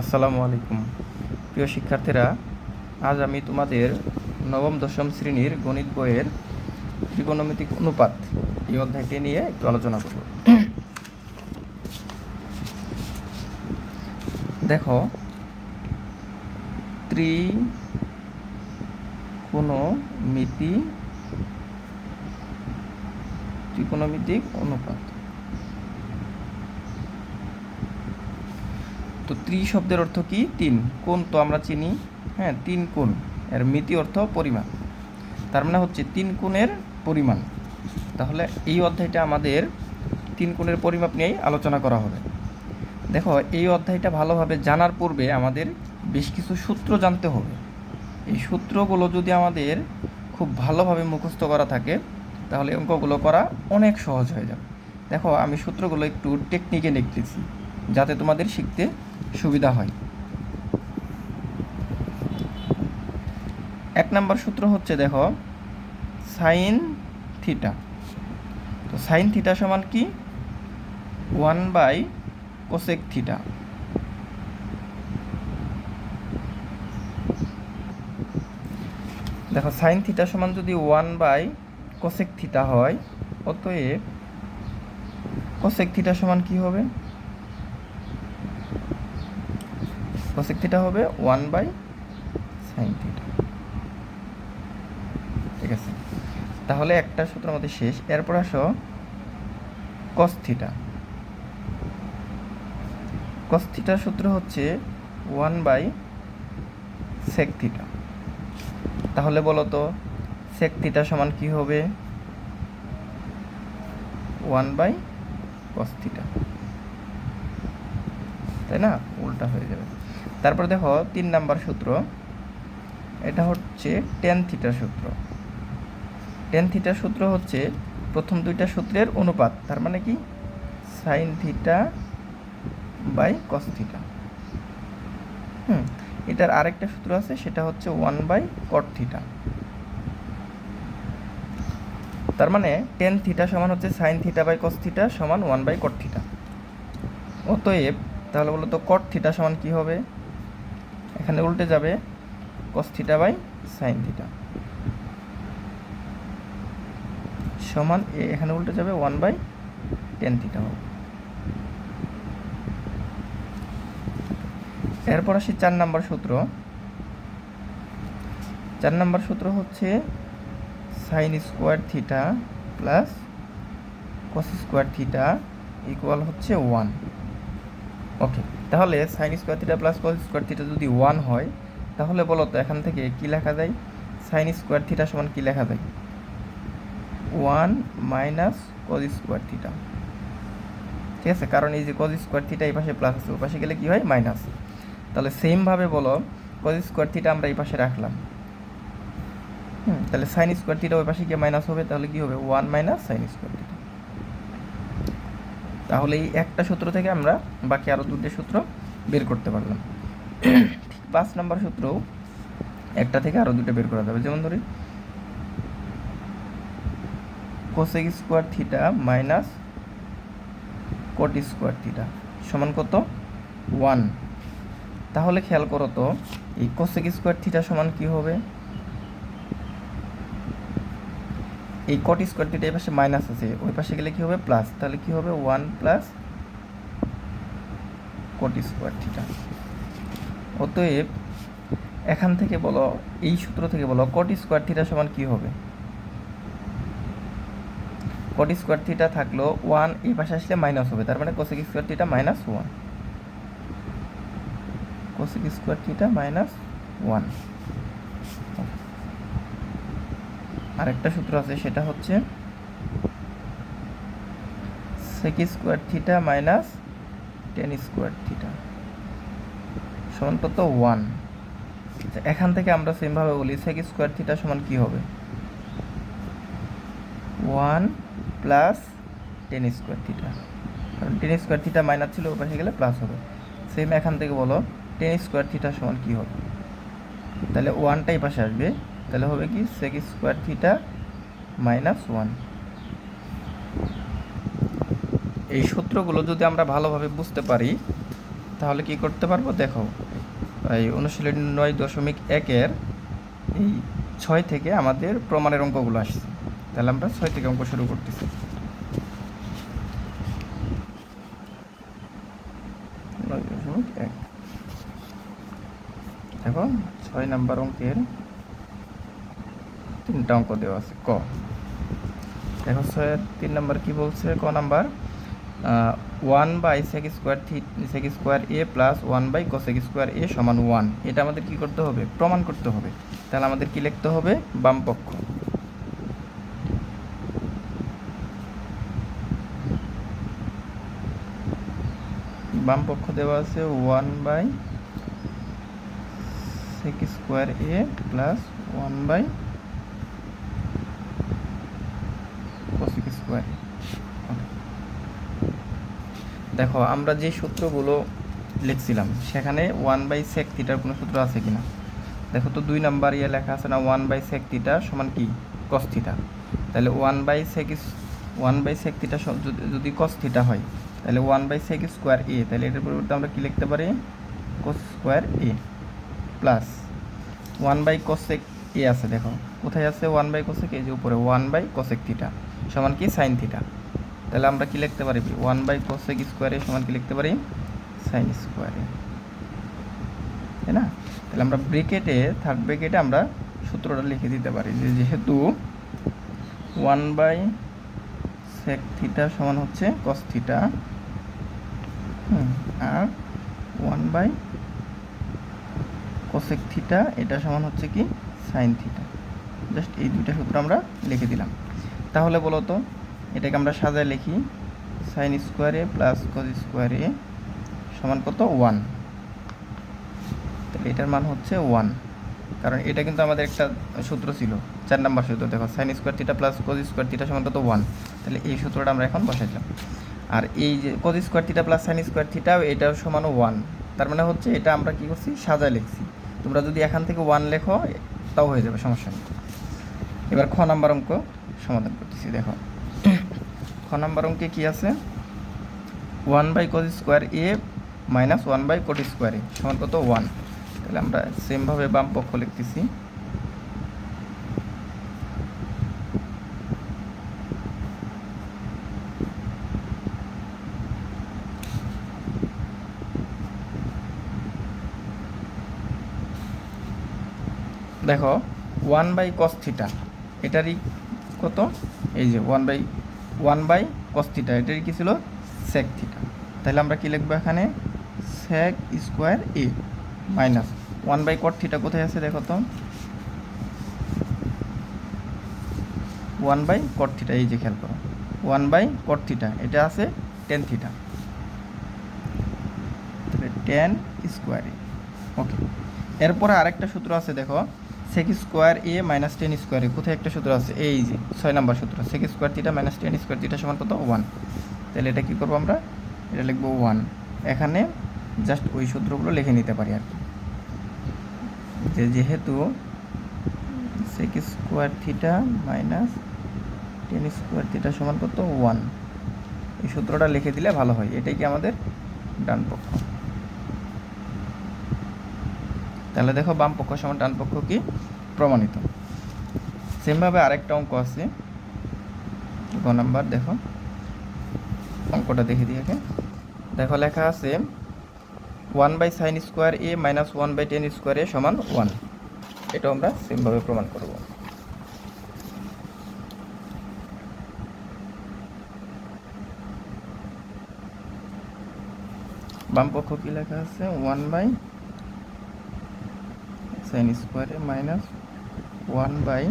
আসসালামু আলাইকুম। প্রিয় শিক্ষার্থীরা, আজ আমি তোমাদের নবম, দশম শ্রেণির গণিত বইয়ের ত্রিকোণমিতিক অনুপাত এই অধ্যায়টি নিয়ে একটু আলোচনা করব। দেখো ত্রি কোনো মিতি ত্রিকোণমিতিক অনুপাত। তো ত্রি শব্দের অর্থ কি? তিন। কোণ তো আমরা চিনি হ্যাঁ তিন কোণ। এর মিতি অর্থ পরিমাণ। তার মানে হচ্ছে তিন কোণের পরিমাণ। তাহলে এই অধ্যায়টা আমাদের তিন কোণের পরিমাপ নিয়েই আলোচনা করা হবে। দেখো, এই অধ্যায়টা ভালোভাবে জানার পূর্বে আমাদের বেশ কিছু সূত্র জানতে হবে। এই সূত্রগুলো যদি আমাদের খুব ভালোভাবে মুখস্থ করা থাকে, তাহলে অঙ্কগুলো করা অনেক সহজ হয়ে যাবে। দেখো, আমি সূত্রগুলো একটু টেকনিকে লিখতেছি যাতে তোমাদের শিখতে সুবিধা হয়। এক নম্বর সূত্র হচ্ছে দেখো, সাইন থিটা। তো সাইন থিটা সমান কি? One by cosec theta. দেখো, সাইন থিটা সমান যদি ওয়ান বাই কোসেক থিটা হয়, অতএব কোসেক থিটা সমান কি হবে? কোসেক থিটা হবে ওয়ান বাই সাইন থিটা ঠিক আছে? তাহলে একটা সূত্র আমাদের শেষ। এরপর আসো কস থিটা কস থিটার সূত্র হচ্ছে ওয়ান বাই সেক থিটা তাহলে বলো তো সেক থিটা সমান কি হবে? ওয়ান বাই কস থিটা তাই না? উল্টা হয়ে যাবে। তারপর দেখো তিন নাম্বার সূত্র। এটা হচ্ছে টেন থিটার সূত্র। টেন থিটার সূত্র হচ্ছে প্রথম দুইটা সূত্রের অনুপাত, তার মানে কি? Sine theta by cos theta হুম, এটার আরেকটা সূত্র আছে, সেটা হচ্ছে ওয়ান বাই কট থিটা তার মানে টেন থিটা সমান হচ্ছে sine theta by cos theta সমান ওয়ান বাই কট থিটা অতএব তাহলে বলো তো কট থিটা সমান কি হবে? এখানে উল্টে যাবে cos theta by sine theta সমান এখানে উল্টে যাবে ওয়ান বাই টেন থিটা হবে। এরপর আসি চার নাম্বার সূত্র। চার নাম্বার সূত্র হচ্ছে sine square theta plus cos square theta equal হচ্ছে ওয়ান ওকে তাহলে sine square theta plus cos square theta যদি ওয়ান হয়, তাহলে বলো তো এখান থেকে কি লেখা যায়? সাইন স্কোয়ার থিটা সমান কি লেখা যায়? One minus cos square theta ঠিক আছে, কারণ এই যে কজ স্কোয়ার থিটা এই পাশে প্লাস আছে ওই পাশে গেলে কি হয়? মাইনাস তাহলে সেমভাবে বলো কজ স্কোয়ার থিটা আমরা এই পাশে রাখলাম। হুম, তাহলে সাইন স্কোয়ার থিটা ওই পাশে গিয়ে মাইনাস হবে, তাহলে কি হবে? One minus sine square theta তাহলে এই একটা সূত্র থেকে আমরা বাকি আরও দুটো সূত্র বের করতে পারলাম। ঠিক পাঁচ নম্বর সূত্রও একটা থেকে আরও দুটো বের করা যাবে। যেমন ধরি cosec square theta minus cot square theta সমান কত? ওয়ান তাহলে খেয়াল করো তো, এই কোসেক স্কোয়ার থিটা সমান কি হবে? এই কট স্কোয়ার থিটা এই পাশে মাইনাস আছে, ওই পাশে গেলে কি হবে প্লাস তাহলে কি হবে one plus cot square theta অতএব এখান থেকে বলো, এই সূত্র থেকে বলো কট স্কোয়ার থিটা সমান কি হবে? কট স্কোয়ার থিটা থাকল ওয়ান এই পাশে আসলে মাইনাস হবে, তার মানে cosec square theta minus one cosec square theta minus one আরেকটা সূত্র আছে, সেটা হচ্ছে sec square theta minus tan square theta সমান কত? ওয়ান এখান থেকে আমরা সেমভাবে বলি সেক স্কোয়ার থিটা সমান কি হবে? One plus tan square theta কারণ টেন স্কোয়ার থিটা মাইনাস ছিল, ওপাশে গেলে প্লাস হবে। সেম এখান থেকে বলো টেন স্কোয়ার থিটা সমান কী হবে? তাহলে ওয়ানটাই পাশে আসবে। তাহলে হবে কি sec square theta minus one এই সূত্রগুলো যদি আমরা ভালোভাবে বুঝতে পারি, তাহলে কি করতে পারব? দেখো, এই অনুশীলনী নয় দশমিক একের এই ছয় থেকে আমাদের প্রমাণের অঙ্কগুলো আসছে। তাহলে আমরা ছয় থেকে অঙ্ক শুরু করতেছি। নয় দশমিক এক। দেখো ছয় নাম্বার অঙ্কের তিনটা অঙ্ক দেওয়া আছে, ক। দেখো ছয়ের তিন নম্বর কি বলছে? ক number one by sec square Thi sec square A plus one by cosec square A সমান ওয়ান এটা আমাদের কি করতে হবে? প্রমাণ করতে হবে। তাহলে আমাদের কি লিখতে হবে? বাম পক্ষ। বাম পক্ষ দেওয়া আছে one by sec square A plus one by দেখো, আমরা যে সূত্রগুলো লিখছিলাম, সেখানে ওয়ান বাই সেক থিটার কোনো সূত্র আছে কিনা? দেখো তো দুই নাম্বার ইয়ে লেখা আছে না ওয়ান বাই সেক থিটা সমান কি? কস থিটা তাহলে one by sec one by sec theta যদি কস থিটা হয়, তাহলে one by sec square A তাহলে এটার পরিবর্তে আমরা কী লিখতে পারি? Cos square A plus one by cosec A আছে দেখো। কোথায় আছে? ওয়ান বাই কোসেক এই যে উপরে ওয়ান বাই কোসেক থিটা সমান কি? সাইন থিটা তাহলে আমরা কি লিখতে পারি? ওয়ান বাই কোসেক স্কোয়ারে সমান কি লিখতে পারি? সাইন স্কোয়ারে তাই না? তাহলে আমরা ব্রেকেটে থার্ড ব্রেকেটে আমরা সূত্রটা লিখে দিতে পারি যে যেহেতু ওয়ান বাই সেক থিটা সমান হচ্ছে কস থিটা আর ওয়ান বাই কোসেক থিটা এটা সমান হচ্ছে কি? সাইন থিটা জাস্ট এই দুইটা সূত্র আমরা লিখে দিলাম। তাহলে বলো তো এটাকে আমরা সাজায় লিখি সাইন স্কোয়ারে প্লাস কজ স্কোয়ারে সমান কত? ওয়ান তাহলে এটার মান হচ্ছে ওয়ান কারণ এটা কিন্তু আমাদের একটা সূত্র ছিল, চার নাম্বার সূত্র। দেখো sine square theta plus cos square theta সমান কত? ওয়ান তাহলে এই সূত্রটা আমরা এখন বসাইলাম আর এই যে cos square theta plus sine square থিটাও এটাও সমান ওয়ান তার মানে হচ্ছে এটা আমরা কি করছি? সাজায় লিখছি। তোমরা যদি এখান থেকে ওয়ান লেখো তাও হয়ে যাবে, সমস্যা নেই। এবার খ নাম্বার অঙ্ক সমাধান করতেছি, দেখো। খ নাম্বার অঙ্কে কী আছে? One by cot square A minus one by cot square A, সমান কত? ওয়ান। তাহলে আমরা সেমভাবে বাম পক্ষ লিখতেছি। দেখো ওয়ান বাই কস থিটা এটারই কত? এই যে one by one by cos theta এটারই কী ছিল? সেক থিটা তাহলে আমরা কী লিখব এখানে? Sec square A minus one by cot theta কোথায় আছে দেখো তো? ওয়ান বাই কট থিটা এই যে খেয়াল করো। ওয়ান বাই কট থিটা এটা আছে টেন থিটা তাহলে টেন স্কোয়ারে ওকে এরপরে আরেকটা সূত্র আছে দেখো। Sec square A minus tan square A কোথায় একটা সূত্র আছে? এই যে, ছয় নম্বর সূত্র sec square theta minus tan square theta সমান কত? ওয়ান তাহলে এটা কী করব আমরা? এটা লিখব ওয়ান এখানে জাস্ট ওই সূত্রগুলো লিখে নিতে পারি আর কি। যে যেহেতু sec square theta minus tan square theta সমান কত? ওয়ান এই সূত্রটা লিখে দিলে ভালো হয়। এটাই কি আমাদের ডান পক্ষ। তাহলে দেখো বাম পক্ষ সমান ডান পক্ষ কি? প্রমাণিত। সেমভাবে আরেকটা অঙ্ক আছে। গ নাম্বার দেখো। অঙ্কটা দেখে দিয়ে দেখো লেখা আছে one by sine square A minus one by tan square A সমান ওয়ান এটা আমরা সেমভাবে প্রমাণ করব। বাম পক্ষ কি লেখা আছে? One by sine square A minus one by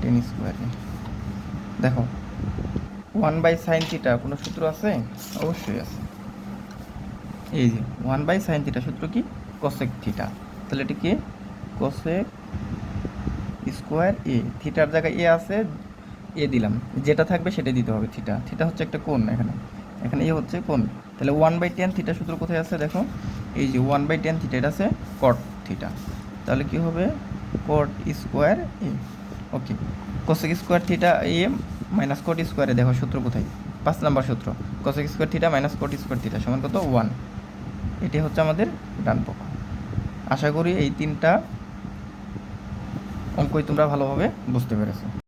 tan square A দেখো ওয়ান বাই সাইন থিটা কোনো সূত্র আছে? অবশ্যই আছে। এই যে ওয়ান বাই সাইন থিটা সূত্র কি? কোসেক থিটা তাহলে এটি কি? কোসেক স্কোয়ার এ থিটার জায়গায় এ আছে এ দিলাম। যেটা থাকবে সেটা দিতে হবে থিটা থিটা হচ্ছে একটা কোণ এখানে। এখানে এ হচ্ছে কোণ। তাহলে ওয়ান বাই টেন থিটা সূত্র কোথায় আছে? দেখো, এই যে ওয়ান বাই টেন থিটা এটা আছে কট থিটা। তাহলে কি হবে? Cot square A okay cosec square theta A minus cot square A দেখো সূত্র কোথায়? পাঁচ নাম্বার সূত্র। Cosec square theta minus cot square theta সমান কত? ওয়ান এটি হচ্ছে আমাদের ডান পক্ষ। আশা করি এই তিনটা অঙ্কই তোমরা ভালোভাবে বুঝতে পেরেছ।